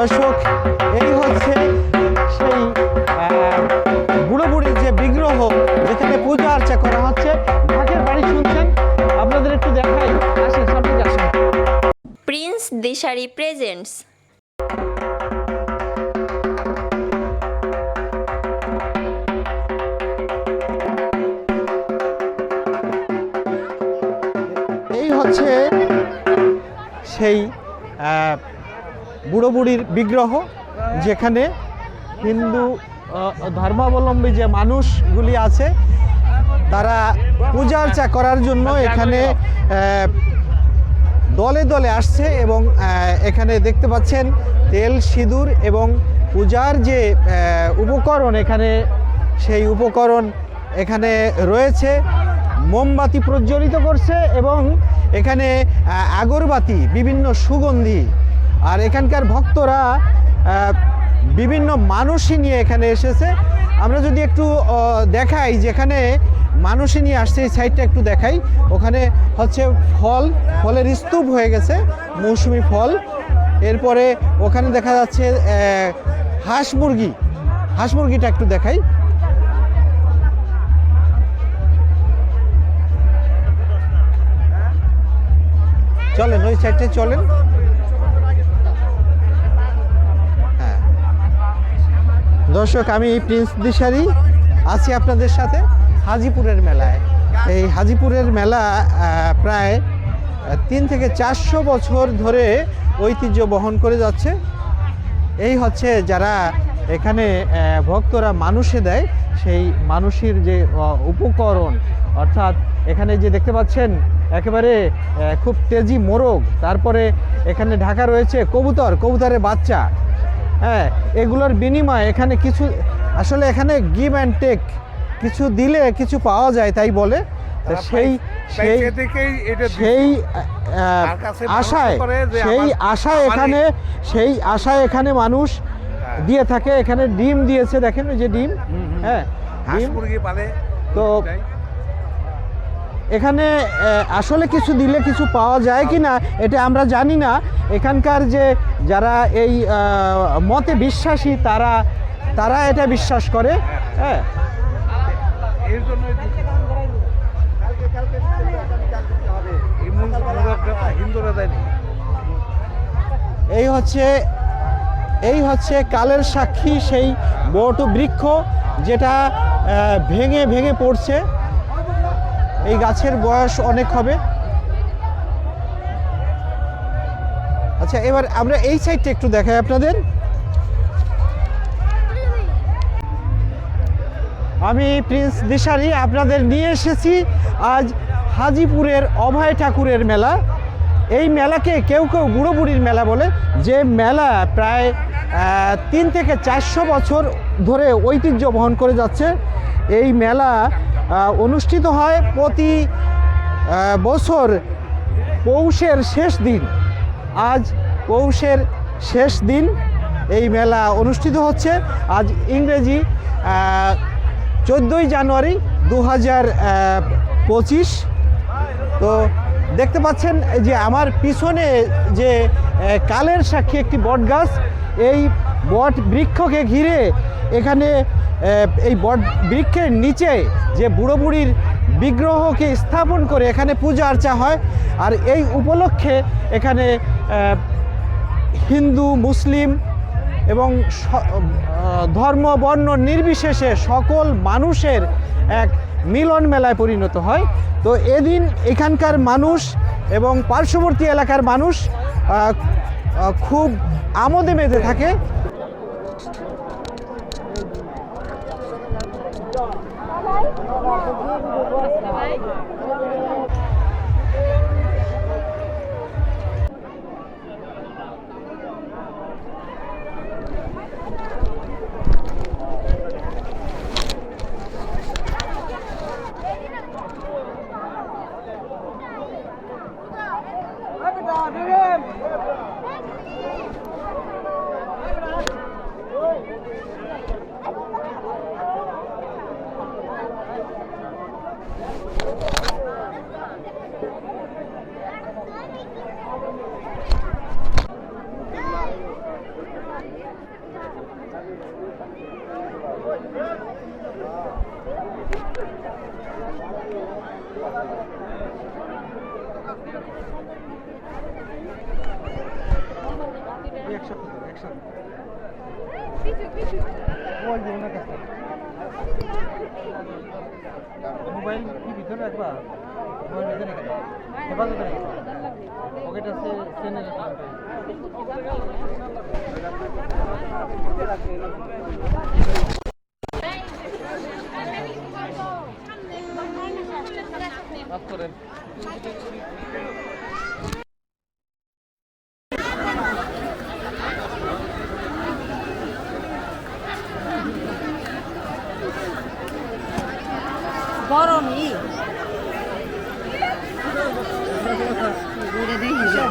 দর্শক এই হচ্ছে সেই বুড়ো বুড়ির যে বিগ্রহ যেখানে পূজা আর্চা করা হচ্ছে। ঢাকের বাড়ি শুনছেন আপনাদের একটু দেখাই আসেন সামনে আসেন প্রিন্স দিশারি প্রেজেন্টস। এই হচ্ছে সেই বুড়ো বুড়ির বিগ্রহ, যেখানে হিন্দু ধর্মাবলম্বী যে মানুষগুলি আছে, তারা পূজা করার জন্য এখানে দলে দলে আসছে এবং এখানে দেখতে পাচ্ছেন তেল, সিঁদুর এবং পূজার যে উপকরণ এখানে, সেই উপকরণ এখানে রয়েছে। মোমবাতি প্রজ্বলিত করছে এবং এখানে আগরবাতি, বিভিন্ন সুগন্ধি আর এখানকার ভক্তরা বিভিন্ন মানুষই নিয়ে এখানে এসেছে। আমরা যদি একটু দেখাই যেখানে মানুষই নিয়ে আসছে, এই সাইডটা একটু দেখাই। ওখানে হচ্ছে ফল, ফলের স্তূপ হয়ে গেছে, মৌসুমি ফল। এরপরে ওখানে দেখা যাচ্ছে হাঁস মুরগি। হাঁস মুরগিটা একটু দেখাই। চলেন, ওই সাইডে চলেন। দর্শক, আমি প্রিন্স দিশারি, আছি আপনাদের সাথে হাজিপুরের মেলায়। এই হাজিপুরের মেলা প্রায় তিন থেকে চারশো বছর ধরে ঐতিহ্য বহন করে যাচ্ছে। এই হচ্ছে যারা এখানে ভক্তরা মানুষে দেয়, সেই মানুষের যে উপকরণ, অর্থাৎ এখানে যে দেখতে পাচ্ছেন, একেবারে খুব তেজি মোরগ, তারপরে এখানে ঢাকা রয়েছে কবুতর, কবুতরের বাচ্চা। হ্যাঁ এগুলোর বিনিময়ে এখানে কিছু আসলে এখানে গিভ অ্যান্ড টেক কিছু দিলে কিছু পাওয়া যায় তাই বলে সেই সেই আশায় সেই আশায় এখানে সেই আশায় এখানে মানুষ হ্যাঁ। দিয়ে থাকে এখানে ডিম দিয়েছে দেখেন ওই যে ডিম। হ্যাঁ ডিম মুরগি পালে তো। এখানে আসলে কিছু দিলে কিছু পাওয়া যায় কি না এটা আমরা জানি না। এখানকার যে যারা এই মতে বিশ্বাসী তারা তারা এটা বিশ্বাস করে হ্যাঁ। এই হচ্ছে এই হচ্ছে কালের সাক্ষী সেই বট বৃক্ষ যেটা ভেঙে ভেঙে পড়ছে। এই গাছের বয়স অনেক হবে। আচ্ছা এবার আমরা এই সাইডটা একটু দেখাই আপনাদের। আমি প্রিন্স দিশারি, আপনাদের নিয়ে এসেছি আজ হাজিপুরের অভয় ঠাকুরের মেলা। এই মেলাকে কেউ কেউ বুড়ো বুড়ির মেলা বলে, যে মেলা প্রায় তিন থেকে চারশো বছর ধরে ঐতিহ্য বহন করে যাচ্ছে। এই মেলা অনুষ্ঠিত হয় প্রতি বছর পৌষের শেষ দিন। আজ পৌষের শেষ দিন এই মেলা অনুষ্ঠিত হচ্ছে। আজ ইংরেজি চোদ্দোই জানুয়ারি দু পঁচিশ। তো দেখতে পাচ্ছেন যে আমার পিছনে যে কালের সাক্ষী একটি বট গাছ এই বট বৃক্ষকে ঘিরে এখানে এই বট বৃক্ষের নিচে যে বুড়ো বুড়ির বিগ্রহকে স্থাপন করে এখানে পূজা আর্চা হয়, আর এই উপলক্ষে এখানে হিন্দু, মুসলিম এবং ধর্ম, বর্ণ নির্বিশেষে সকল মানুষের এক মিলন মেলায় পরিণত হয়। তো এদিন এখানকার মানুষ এবং পার্শ্ববর্তী এলাকার মানুষ খুব আমোদে মেতে থাকে। Давай. মোবাইল কি ভিতরে রাখবা মোবাইল ভিতরে রাখবা হেফাজতে রাখবা পকেট আছে মাফ Böyle değil güzel.